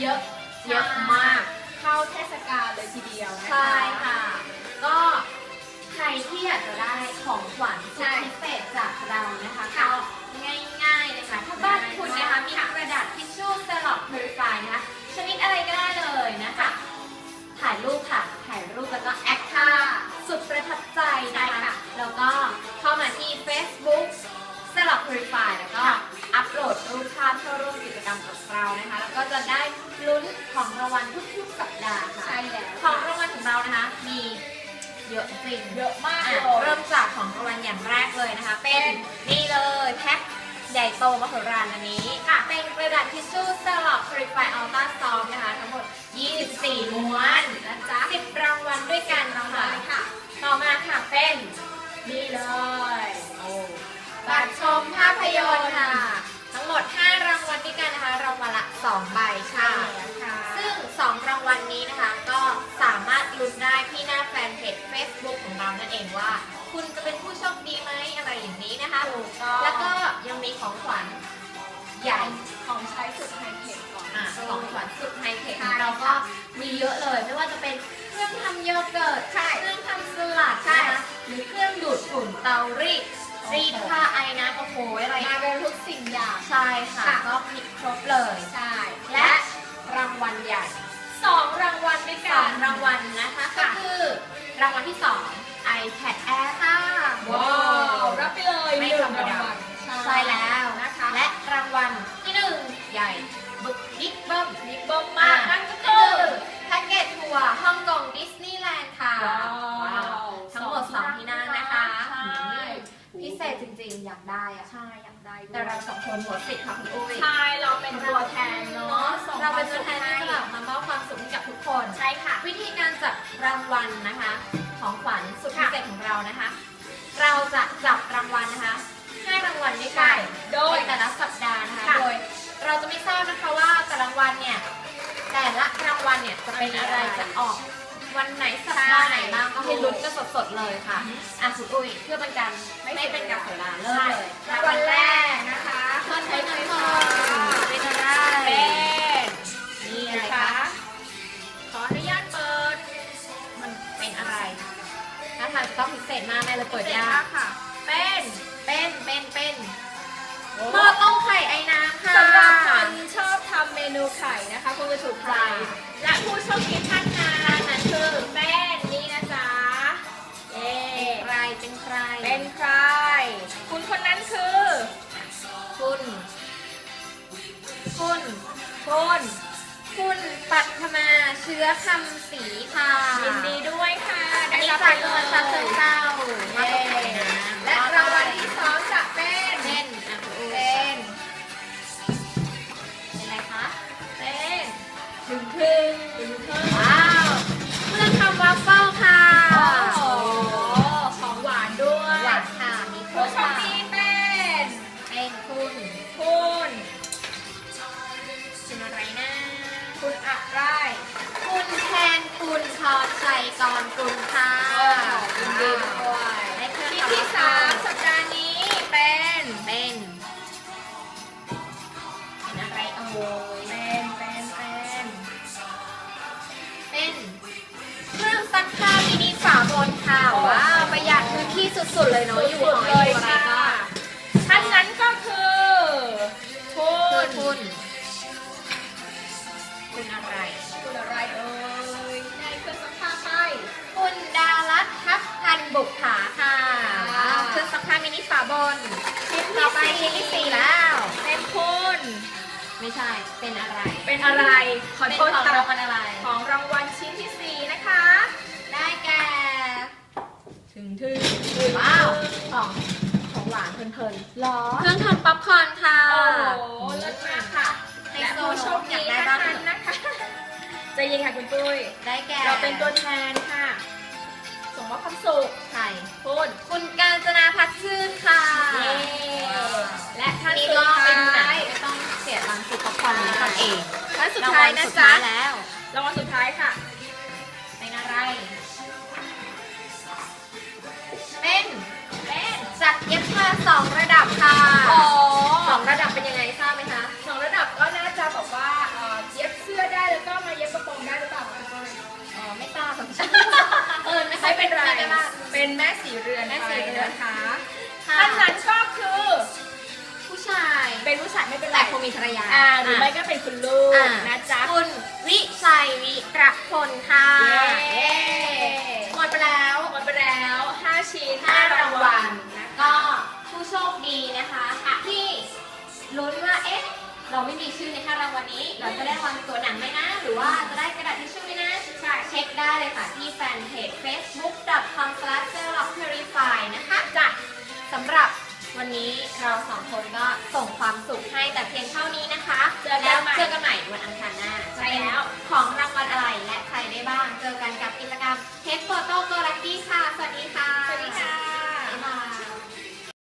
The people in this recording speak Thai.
เยอะเยอะมาก เข้าเทศกาลเลยทีเดียวนะคะใช่ค่ะ ก็ใครที่อยากจะได้ของขวัญสุดพิเศษจากเรานะคะ เยอะมากอะเลย เริ่มจากของรางวัลอย่างแรกเลยนะคะ เป็นนี่เลยแพ็คใหญ่โตมโหฬารอันนี้ค่ะเป็นกระดาษทิชชู่สลอกคริฟายอัลต้าซอมนะคะ ทั้งหมด 24ม้วนนะจ๊ะ10รางวัลด้วยกันรางวัลค่ะ ต่อมาค่ะเป็นนี่เลยบัตรชมภาพยนตร์ค่ะ ทั้งหมด 5 รางวัลด้วยกันนะคะ รางวัลละ 2 ใบค่ะค่ะ ใหญ่ของใช้สุดไฮเทคก่อนอะของขวัญสุดไฮเทคใช่เราก็มีเยอะเลยไม่ว่าจะเป็นเครื่องทำโยเกิร์ตใช่เครื่องทำสลัดใช่นะคะหรือเครื่องดูดฝุ่นเตารีดโอ้โหรีดผ้าไอ้น้ำโอ้โหอะไรมาเป็นทุกสิ่งอย่างใช่ค่ะค่ะก็มีครบเลยใช่และรางวัลใหญ่สองรางวัลด้วยสกัอนงรางวัลนะคะก็ค่ะคือรางวัลที่สอง iPad Air ค่ะว้าวรับไปเลยไม่หนึ่ธรงรมรางดาวัลใช่แล้วนะคะ และรางวัลที่หนึ่งใหญ่บึกบิ๊กเบิ้มบิ๊กเบิ้มมากนั่นก็คืคืออแพ็กเกจทัวร์ฮ่องกงดิสนีย์แลนด์ค่ะว้าวทั้งหมดสองที่นั่งนะคะใช่พิเศษจริงๆ อยากได้อะใช่อยากได้ด้วยแต่เราสองคนหมดสิทธิ์ค่ะคุณอุ้ยใช่เราเป็นตัวแทนเนาะส่งเราเป็นตัวแทนให้ที่จะแบบมามอบความสุขให้กับทุกคนใช่ค่ะ วิธีการจับรางวัลนะคะ ของขวัญสุดพิเศษของเรานะคะ เราจะจับรางวัลนะคะ ว่าแต่ละวันเนี่ย แต่ละรางวัลเนี่ยจะเป็นอะไรจะออกวันไหนสัปดาห์ไหนบ้างก็ให้ลุ้นกันสดๆเลยค่ะอะคุณอุ้ยเพื่อเป็นการไม่เป็นการเสียเวลาเริ่มเลยรางวัลแรกนะคะเพิ่มใช้ให้หหน่น่ออยยค่ะค่ะเป็นอะไรเป็นนี่อะไรนะคะคะขออนุญาตเปิด มันเป็นอะไรถ้าทางจะต้องพิเศษมากแม่เลยเปิดยากค่ะ เป็นเป็นเป็นเป็น หม้อต้มไข่ไอ้น้ำค่ะ สำหรับคนชอบทำเมนูไข่นะคะคงจะถูกใจค่ะและผู้โชคดีท่านนั้นนั้นคือเป็นนี่นะจ๊ะเย้ใครเป็นใคร เป็นใคร คุณคนนั้นคือ คุณ คุณ คุณ คุณปัทมาเชื้อคำศรีค่ะยินดีด้วยค่ะอันได้นี้รับจากไปจังเลหวัดฉะเชิงยเทราเย้และรางวัลที่ คุณพอชัยกรกุลค่ะยินดีด้วยได้เครื่องที่ทำที่วาฟสามเฟิลสัปดาห์นี้เป็นเป็นเป็นอะไรเอ่ยเป็นเป็นเป็นเป็นเครื่องซักผ้ามินิฝาบนค่ะว้าวประหยัดพื้นที่สุดๆเลยเนาะอยู่หอเลอยู่ยอะไรค่ะก็ บนชิ้นต่อไปที่ชิ้นสี่ที่สี่แล้ว เป็นคุณ ไม่ใช่ เป็นอะไร เป็นอะไรขอเป็นโทษของค่ะรางวัลอะไร ของรางวัลชิ้นที่สี่นะคะ ได้แก่ ถึงถึงว้าวของของหวานเพลินหรอๆเครื่องทำป๊อปคอร์นค่ะ โอ้โหเลิศมากค่ะไฮและโซผู้โชคอยาดีกได้นะบ้างคะนะคะใจเย็นค่ะคุณตุ้ย ได้แก่ เราเป็นตัวแทนค่ะ ส่งมอบความสุขใครคุณคุณกาญจนาพัฒน์ชื่นค่ะเย้และท่านนี่สุดก็เป็นหนัท้างยไม่ต้องเสียตังค์ซื้อป๊อปคอร์นนี้ทำเองท่านสุดท้ายนะรางวัลสุดจ๊ะท้ายแล้วรางวัลสุดท้ายค่ะ เป็นอะไร เป็น เป็นจักรเย็บผ้าสองระดับค่ะ อนแม่สี่เดือนนะคะท่านนั้นชอบคือ ผู้ชาย เป็นผู้ชายไม่เป็นไรแต่คงมีภรรยาหรือไม่ก็เป็นคุณลูกอ่นะจ๊ะคุณวิชัยวิระพลค่ะหมดไปแล้วหมดไปแล้ว5ชิ้น5รางวัลนะก็ผู้โชคดีนะคะที่ลุ้นว่าเอ๊ะ เราไม่มีชื่อในห้ารางวัลนี้ เราจะได้รางวัลตัวหนังไหมนะ หรือว่าจะได้กระดาษทิชชู่ไหมนะ ใช่เช็คได้เลยค่ะที่แฟนเพจ facebook.com s l a s h วันนี้เราสองคนก็ส่งความสุขให้แต่เพียง